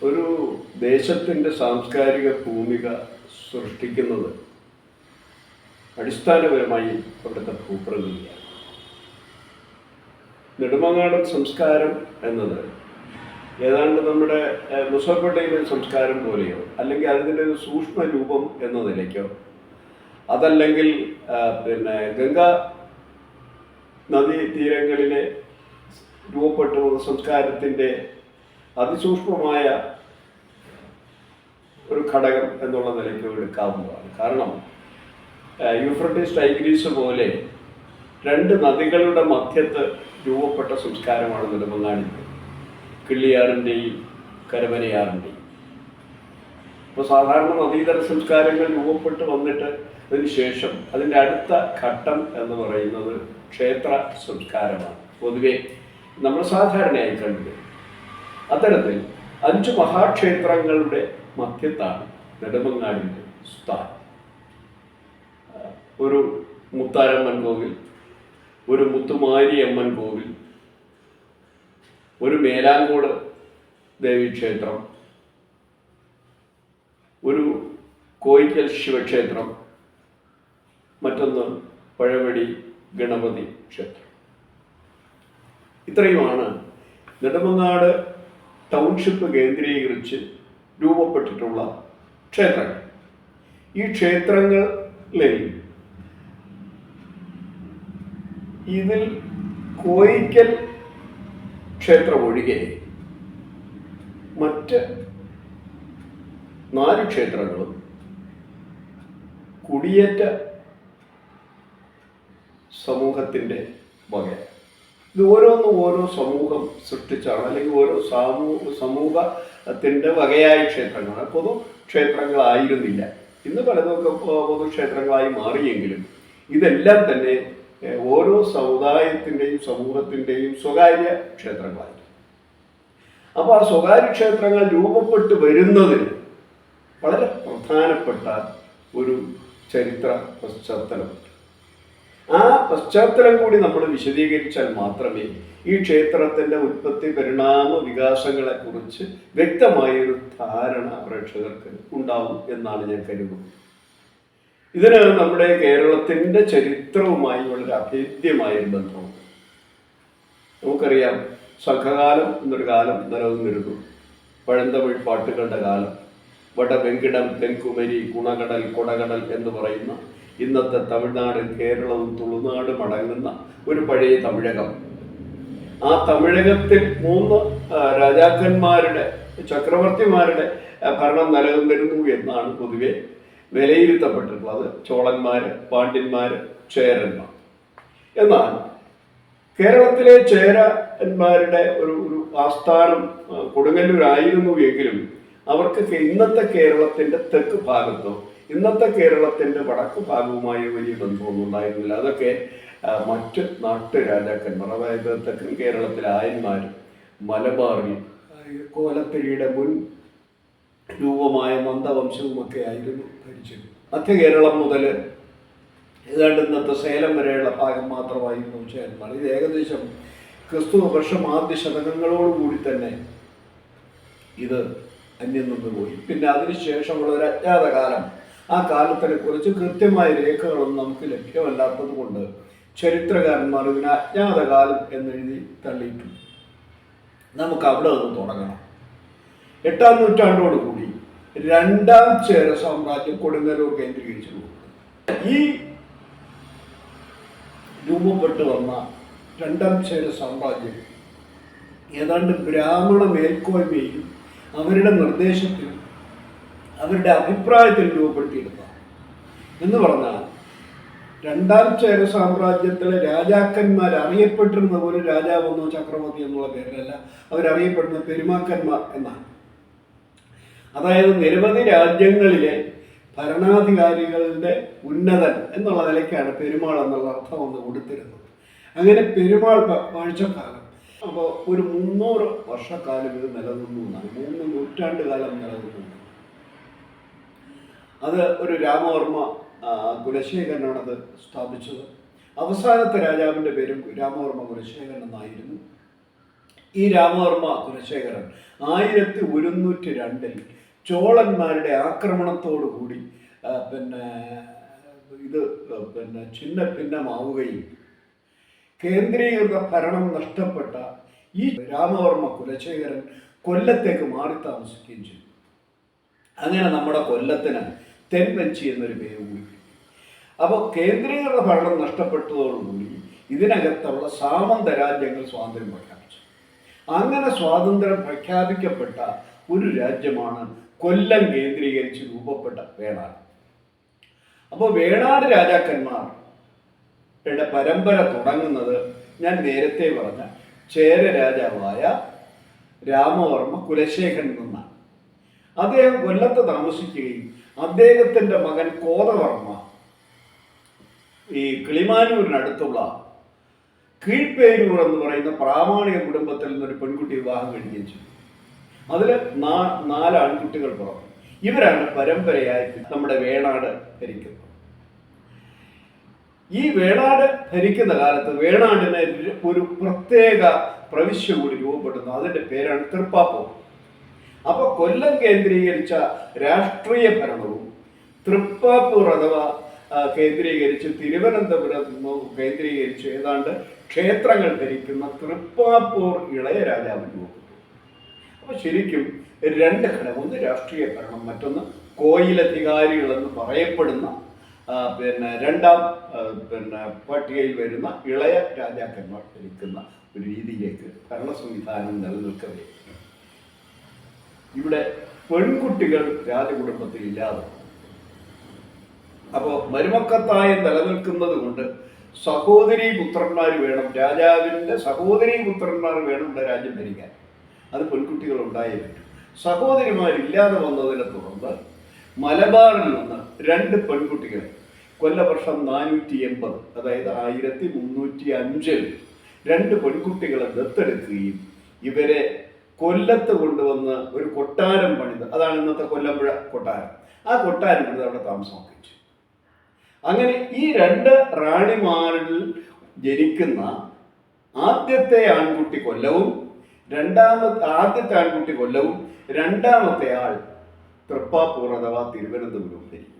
ഒരു ദേശത്തിന്റെ സാംസ്കാരിക ഭൂമിക സൃഷ്ടിക്കുന്നത് അടിസ്ഥാനപരമായി അവിടുത്തെ ഭൂപ്രകൃതിയാണ്. നെടുമങ്ങാടൻ സംസ്കാരം എന്നത് ഏതാണ്ട് നമ്മുടെ മുസഫട്ടയിലെ സംസ്കാരം പോലെയോ അല്ലെങ്കിൽ അതിന്റെ ഒരു സൂക്ഷ്മ രൂപം എന്ന നിലയ്ക്കോ അതല്ലെങ്കിൽ പിന്നെ ഗംഗ നദീ തീരങ്ങളിലെ രൂപപ്പെട്ടു സംസ്കാരത്തിന്റെ അതിസൂക്ഷ്മമായ ഒരു ഘടകം എന്നുള്ള നിലയ്ക്ക് എടുക്കാവുന്നതാണ്. കാരണം യൂഫ്രട്ടീസ് ടൈഗ്രീസ് പോലെ രണ്ട് നദികളുടെ മധ്യത്ത് രൂപപ്പെട്ട സംസ്കാരമാണ് നെടുമങ്ങാടിന്റെ കിള്ളിയാറിന്റെയും കരമനയാറിന്റെയും. ഇപ്പോൾ സാധാരണ നദീതര സംസ്കാരങ്ങൾ രൂപപ്പെട്ട് വന്നിട്ട് അതിന് ശേഷം അതിന്റെ അടുത്ത ഘട്ടം എന്ന് പറയുന്നത് ക്ഷേത്ര സംസ്കാരമാണ്. പൊതുവെ നമ്മൾ സാധാരണയായി കണ്ടത് അത്തരത്തിൽ അഞ്ച് മഹാക്ഷേത്രങ്ങളുടെ മധ്യത്താണ് നെടുമങ്ങാടിന്റെ സ്ഥാനം. ഒരു മുത്താരമ്മൻ കോവിൽ ഒരു മുത്തുമാരിയമ്മൻ കോവിൽ ഒരു മേലാങ്കോട് ദേവീക്ഷേത്രം ഒരു കോയിക്കൽ ശിവക്ഷേത്രം മറ്റൊന്ന് പഴവടി ഗണപതി ക്ഷേത്രം. ഇത്രയുമാണ് നെടുമങ്ങാട് ടൗൺഷിപ്പ് കേന്ദ്രീകരിച്ച് രൂപപ്പെട്ടിട്ടുള്ള ക്ഷേത്രങ്ങൾ. ഈ ക്ഷേത്രങ്ങളിൽ ഇതിൽ കോയിക്കൽ ക്ഷേത്രം ഒഴികെ മറ്റ് നാല് ക്ഷേത്രങ്ങളും കുടിയേറ്റ സമൂഹത്തിന്റെ വകയാണ്. ഇത് ഓരോന്നും ഓരോ സമൂഹം സൃഷ്ടിച്ചാണ് അല്ലെങ്കിൽ ഓരോ സമൂഹ സമൂഹത്തിന്റെ വകയായ ക്ഷേത്രങ്ങളാണ്. പൊതു ക്ഷേത്രങ്ങളായിരുന്നില്ല. ഇന്ന് പലതൊക്കെ പൊതുക്ഷേത്രങ്ങളായി പൊതു ക്ഷേത്രങ്ങളായി മാറിയെങ്കിലും ഇതെല്ലാം തന്നെ ഓരോ സമുദായത്തിന്റെയും സമൂഹത്തിന്റെയും സ്വകാര്യ ക്ഷേത്രങ്ങളായിരുന്നു. അപ്പോൾ ആ സ്വകാര്യ ക്ഷേത്രങ്ങൾ രൂപപ്പെട്ടു വരുന്നതിന് വളരെ പ്രധാനപ്പെട്ട ഒരു ചരിത്ര പശ്ചാത്തലമുണ്ട്. ആ പശ്ചാത്തലം കൂടി നമ്മൾ വിശദീകരിച്ചാൽ മാത്രമേ ഈ ക്ഷേത്രത്തിന്റെ ഉൽപ്പത്തി പരിണാമ വികാസങ്ങളെ കുറിച്ച് വ്യക്തമായൊരു ധാരണ പ്രേക്ഷകർക്ക് ഉണ്ടാവും എന്നാണ് ഞാൻ കരുതുന്നത്. ഇതിന് നമ്മുടെ കേരളത്തിന്റെ ചരിത്രവുമായി വളരെ അഭേദ്യമായ ബന്ധമുണ്ട്. നമുക്കറിയാം സംഘകാലം എന്നൊരു കാലം നിലനിന്നിരുന്നു. പഴന്തമിഴ് പാട്ടുകളുടെ കാലം. വടവെങ്കിടം തെൻകുമരി ഗുണകടൽ കൊടകടൽ എന്ന് പറയുന്ന ഇന്നത്തെ തമിഴ്നാട് കേരളവും തുളുനാടും അടങ്ങുന്ന ഒരു പഴയ തമിഴകം. ആ തമിഴകത്തിൽ മൂന്ന് രാജാക്കന്മാരുടെ ചക്രവർത്തിമാരുടെ ഭരണം നിലനിന്നിരുന്നു എന്നാണ് പൊതുവെ വിലയിരുത്തപ്പെട്ടിട്ടുള്ളത്. ചോളന്മാര് പാണ്ഡ്യന്മാര് ചേരന്മാർ. എന്നാൽ കേരളത്തിലെ ചേരന്മാരുടെ ഒരു ഒരു ആസ്ഥാനം കൊടുങ്ങല്ലൂരായിരുന്നു എങ്കിലും അവർക്ക് ഇന്നത്തെ കേരളത്തിന്റെ തെക്ക് ഭാഗത്തോ ഇന്നത്തെ കേരളത്തിന്റെ വടക്ക് ഭാഗവുമായി വലിയ ബന്ധമൊന്നും ഉണ്ടായിരുന്നില്ല. അതൊക്കെ മറ്റ് നാട്ടു രാജാക്കന്മാർ അതായത് തെക്കൻ കേരളത്തിലെ ആയന്മാർ മലബാറിൽ കോലത്തിരിയുടെ മുൻ രൂപമായ മന്ദവംശവുമൊക്കെ ആയിരുന്നു ഭരിച്ചത്. മധ്യ കേരളം മുതൽ ഏതാണ്ട് ഇന്നത്തെ സേലം വരെയുള്ള ഭാഗം മാത്രമായിരുന്നു ചേരന്മാർ ഇത് ഏകദേശം ക്രിസ്തു വർഷം ആദ്യ ശതകങ്ങളോടുകൂടി തന്നെ ഇത് അന്യം നിന്ന് പോയി. പിന്നെ അതിനുശേഷമുള്ള ഒരു അജ്ഞാത കാലം ആ കാലത്തിനെ കുറിച്ച് കൃത്യമായ രേഖകളൊന്നും നമുക്ക് ലഭ്യമല്ലാത്തത് കൊണ്ട് ചരിത്രകാരന്മാർ ഇതിനെ അജ്ഞാതകാലം എന്നെഴുതി തള്ളിയിട്ടുണ്ട്. നമുക്ക് അവിടെ നിന്ന് തുടങ്ങണം. എട്ടാം നൂറ്റാണ്ടോട് കൂടി രണ്ടാം ചേര സാമ്രാജ്യം കൊടുങ്ങല്ലൂർ കേന്ദ്രീകരിച്ചു ഈ രൂപപ്പെട്ടു വന്ന രണ്ടാം ചേര സാമ്രാജ്യം ഏതാണ്ട് ബ്രാഹ്മണ മേൽക്കോയ്മയും അവരുടെ നിർദ്ദേശത്തിലും അവരുടെ അഭിപ്രായത്തിൽ രൂപപ്പെടുത്തിയെടുക്കാം എന്ന് പറഞ്ഞാൽ രണ്ടാം ചേര സാമ്രാജ്യത്തിലെ രാജാക്കന്മാർ അറിയപ്പെട്ടിരുന്ന ഒരു രാജാവെന്നോ ചക്രവർത്തി എന്നുള്ള പേരിലല്ല അവരറിയപ്പെടുന്ന പെരുമാക്കന്മാർ എന്നാണ്. അതായത് നിരവധി രാജ്യങ്ങളിലെ ഭരണാധികാരികളുടെ ഉന്നതൻ എന്നുള്ള നിലയ്ക്കാണ് പെരുമാൾ എന്നുള്ള അർത്ഥം ഒന്ന് കൊടുത്തിരുന്നത്. അങ്ങനെ പെരുമാൾ വാഴ്ച വാഴ്ചക്കാലം അപ്പോൾ ഒരു മുന്നൂറ് വർഷക്കാലം ഇത് നിലനിന്നു എന്നാണ്. മൂന്ന് നൂറ്റാണ്ട് കാലം നിലനിന്നു. അത് ഒരു രാമവർമ്മ കുലശേഖരനാണത് സ്ഥാപിച്ചത്. അവസാനത്തെ രാജാവിന്റെ പേരും രാമവർമ്മ കുലശേഖരൻ എന്നായിരുന്നു ഈ രാമവർമ്മ കുലശേഖരൻ ആയിരത്തി ഒരുന്നൂറ്റി രണ്ടിൽ ചോളന്മാരുടെ ആക്രമണത്തോടു കൂടി പിന്നെ ഇത് പിന്നെ ചിന്ന ഭിന്നമാവുകയും കേന്ദ്രീകൃത ഭരണം നഷ്ടപ്പെട്ട ഈ രാമവർമ്മ കുലശേഖരൻ കൊല്ലത്തേക്ക് മാറി താമസിക്കുകയും ചെയ്തു. അങ്ങനെ നമ്മുടെ കൊല്ലത്തിന് തെൻപഞ്ചി എന്നൊരു പേര് കൂടി അപ്പോൾ കേന്ദ്രീകൃത ഭരണം നഷ്ടപ്പെട്ടതോടുകൂടി ഇതിനകത്തുള്ള സാമന്ത രാജ്യങ്ങൾ സ്വാതന്ത്ര്യം പ്രഖ്യാപിച്ചു. അങ്ങനെ സ്വാതന്ത്ര്യം പ്രഖ്യാപിക്കപ്പെട്ട ഒരു രാജ്യമാണ് കൊല്ലം കേന്ദ്രീകരിച്ച് രൂപപ്പെട്ട വേണാട്. അപ്പോൾ വേണാട് രാജാക്കന്മാരുടെ പരമ്പര തുടങ്ങുന്നത് ഞാൻ നേരത്തെ പറഞ്ഞ ചേര രാജാവായ രാമവർമ്മ കുലശേഖരൻ നിന്നാണ് അദ്ദേഹം കൊല്ലത്ത് താമസിക്കുകയും അദ്ദേഹത്തിന്റെ മകൻ കോതവർമ്മ ഈ കിളിമാനൂരിനടുത്തുള്ള കീഴ്പേരൂർ എന്ന് പറയുന്ന പ്രാമാണിക കുടുംബത്തിൽ നിന്നൊരു പെൺകുട്ടി വിവാഹം കഴിക്കുകയും ചെയ്തു. അതിൽ നാ നാല് ആൺകുട്ടികൾ പുറത്തു. ഇവരാണ് പരമ്പരയായി നമ്മുടെ വേണാട് ഭരിക്കുന്നത്. ഈ വേണാട് ഭരിക്കുന്ന കാലത്ത് വേണാടിന് ഒരു പ്രത്യേക പ്രവിശ്യ കൂടി രൂപപ്പെടുന്നു. അതിന്റെ പേരാണ് തൃപ്പാപ്പൂർ അപ്പോൾ കൊല്ലം കേന്ദ്രീകരിച്ച രാഷ്ട്രീയ ഭരണവും തൃപ്പാപ്പൂർ അഥവാ കേന്ദ്രീകരിച്ച് തിരുവനന്തപുരം കേന്ദ്രീകരിച്ച് ഏതാണ്ട് ക്ഷേത്രങ്ങൾ ഭരിക്കുന്ന തൃപ്പാപ്പൂർ ഇളയ രൂപപ്പെട്ടു അപ്പോൾ ശരിക്കും രണ്ട് ഘടകം ഒന്ന് രാഷ്ട്രീയ ഭരണം മറ്റൊന്ന് കോയിലധികാരികളെന്ന് പറയപ്പെടുന്ന പിന്നെ രണ്ടാം പിന്നെ പട്ടികയിൽ വരുന്ന ഇളയ രാജാക്കന്മാർ ഭരിക്കുന്ന ഒരു രീതിയിലേക്ക് ഭരണ സംവിധാനം നിലനിൽക്കവേ. ഇവിടെ പെൺകുട്ടികൾ രാജകുടുംബത്തിൽ ഇല്ലാതെ. അപ്പോൾ മരുമക്കത്തായി നിലനിൽക്കുന്നത് കൊണ്ട് സഹോദരി പുത്രന്മാർ വേണം രാജാവിന്റെ സഹോദരി പുത്രന്മാർ വേണം ഇവിടെ രാജ്യം ഭരിക്കാൻ. അത് പെൺകുട്ടികൾ ഉണ്ടായേ പറ്റും. സഹോദരിമാരില്ലാതെ വന്നതിനെ തുടർന്ന് മലബാറിൽ നിന്ന് രണ്ട് പെൺകുട്ടികൾ കൊല്ലവർഷം നാനൂറ്റി എൺപത് അതായത് ആയിരത്തി മുന്നൂറ്റി അഞ്ചിൽ രണ്ട് പെൺകുട്ടികളെ ദത്തെടുക്കുകയും ഇവരെ കൊല്ലത്ത് കൊണ്ടുവന്ന് ഒരു കൊട്ടാരം പണിത്. അതാണ് ഇന്നത്തെ കൊല്ലമ്പുഴ കൊട്ടാരം. ആ കൊട്ടാരം പണിത് അവിടെ താമസമാക്കി അങ്ങനെ ഈ രണ്ട് റാണിമാരിൽ ജനിക്കുന്ന ആദ്യത്തെ ആൺകുട്ടി കൊല്ലവും രണ്ടാമത്തെ ആദ്യത്തെ ആൺകുട്ടി കൊല്ലവും രണ്ടാമത്തെ ആൾ തൃപ്പാപ്പൂർ അഥവാ തിരുവനന്തപുരവും ധരിക്കും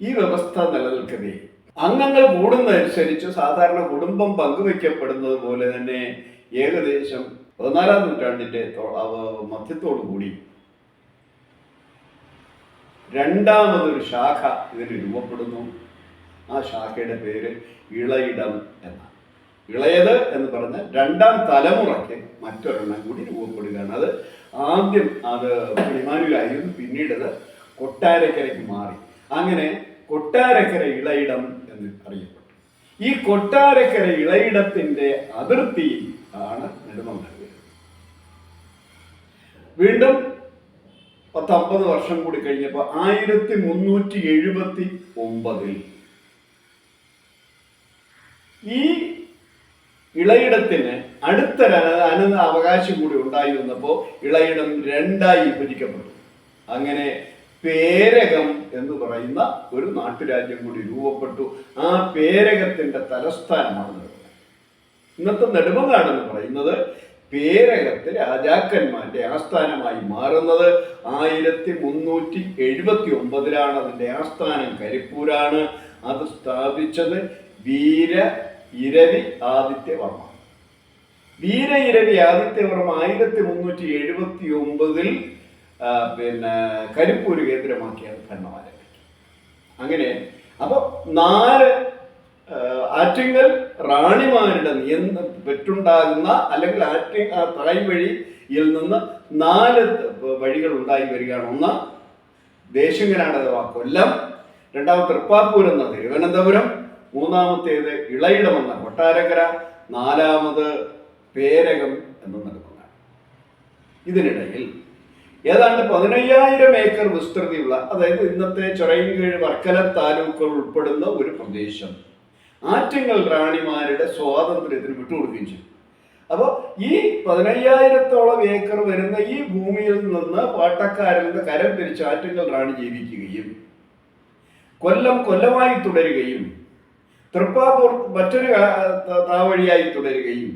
ഈ വ്യവസ്ഥ നിലനിൽക്കവേ. അംഗങ്ങൾ കൂടുന്നതനുസരിച്ച് സാധാരണ കുടുംബം പങ്കുവെക്കപ്പെടുന്നത് പോലെ തന്നെ ഏകദേശം പതിനാലാം നൂറ്റാണ്ടിന്റെ തൊ- മധ്യത്തോടു കൂടി രണ്ടാമതൊരു ശാഖ ഇതിന് രൂപപ്പെടുന്നു. ആ ശാഖയുടെ പേര് ഇളയിടം എന്നാണ്. ഇളയത് എന്ന് പറഞ്ഞ രണ്ടാം തലമുറയ്ക്ക് മറ്റൊരെണ്ണം കൂടി രൂപപ്പെടുകയാണ്. അത് ആദ്യം അത് കിളിമാനൂരായിരുന്നു പിന്നീട് അത് കൊട്ടാരക്കരയ്ക്ക് മാറി. അങ്ങനെ കൊട്ടാരക്കര ഇളയിടം എന്ന് അറിയപ്പെട്ടു. ഈ കൊട്ടാരക്കര ഇളയിടത്തിന്റെ അതിർത്തിയിൽ ആണ് നെടുമങ്ങാട് വീണ്ടും പത്തമ്പത് വർഷം കൂടി കഴിഞ്ഞപ്പോൾ ആയിരത്തി മുന്നൂറ്റി എഴുപത്തി ഒമ്പതിൽ ഈ ഇളയിടത്തിന് അടുത്ത അനന്ത അവകാശം കൂടി ഉണ്ടായി വന്നപ്പോൾ ഇളയിടം രണ്ടായി വിഭജിക്കപ്പെട്ടു അങ്ങനെ പേരകം എന്ന് പറയുന്ന ഒരു നാട്ടുരാജ്യം കൂടി രൂപപ്പെട്ടു. ആ പേരകത്തിന്റെ തലസ്ഥാനമാണ് ഇന്നത്തെ നെടുമങ്ങാട് എന്ന് പറയുന്നത് പേരകത്ത് രാജാക്കന്മാരുടെ ആസ്ഥാനമായി മാറുന്നത് ആയിരത്തി മുന്നൂറ്റി എഴുപത്തി ഒമ്പതിലാണ് അതിന്റെ ആസ്ഥാനം കരിപ്പൂരാണ്. അത് സ്ഥാപിച്ചത് വീര ഇരവി ആദിത്യവർമ്മ വീര ഇരവി ആദിത്യവർമ്മ ആയിരത്തി മുന്നൂറ്റി എഴുപത്തി ഒമ്പതിൽ പിന്നെ കരിപ്പൂര് കേന്ദ്രമാക്കിയാണ് ഭരണം ആരംഭിക്കുന്നത്. അങ്ങനെ അപ്പോൾ നാല് ആറ്റിങ്ങൽ റാണിമാരുടെ നിയന്ത്ര പെറ്റുണ്ടാകുന്ന അല്ലെങ്കിൽ ആറ്റി തായ് വഴിയിൽ നിന്ന് നാല് വഴികൾ ഉണ്ടായി വരികയാണ്. ഒന്ന് ദേശിങ്ങനാട് അഥവാ കൊല്ലം. രണ്ടാമത് തൃപ്പാപ്പൂർ എന്ന തിരുവനന്തപുരം. മൂന്നാമത്തേത് ഇളയിടം എന്ന കൊട്ടാരക്കര. നാലാമത് പേരകം എന്ന് നൽകുന്നതാണ് ഇതിനിടയിൽ ഏതാണ്ട് പതിനയ്യായിരം ഏക്കർ വിസ്തൃതിയുള്ള അതായത് ഇന്നത്തെ ചൊറയൻകീഴ് വർക്കല താലൂക്കുകൾ ഉൾപ്പെടുന്ന ഒരു പ്രദേശം. ആറ്റിങ്ങൽ റാണിമാരുടെ സ്വാതന്ത്ര്യത്തിന് വിട്ടുകൊടുക്കുകയും ചെയ്തു. അപ്പോൾ ഈ പതിനയ്യായിരത്തോളം ഏക്കർ വരുന്ന ഈ ഭൂമിയിൽ നിന്ന് പാട്ടക്കാരിൽ നിന്ന് കരം തിരിച്ച് ആറ്റങ്ങൾ റാണി ജീവിക്കുകയും കൊല്ലം കൊല്ലമായി തുടരുകയും തൃപ്പാപ്പൂർ മറ്റൊരു താവഴിയായി തുടരുകയും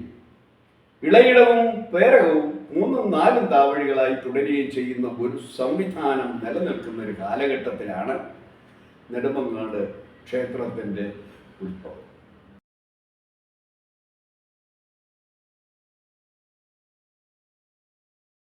ഇളയിടവും പേരകവും മൂന്നും നാലും താവഴികളായി തുടരുകയും ചെയ്യുന്ന ഒരു സംവിധാനം നിലനിൽക്കുന്ന ഒരു കാലഘട്ടത്തിലാണ് നെടുമങ്ങാട് ക്ഷേത്രത്തിന്റെ উদ্ভব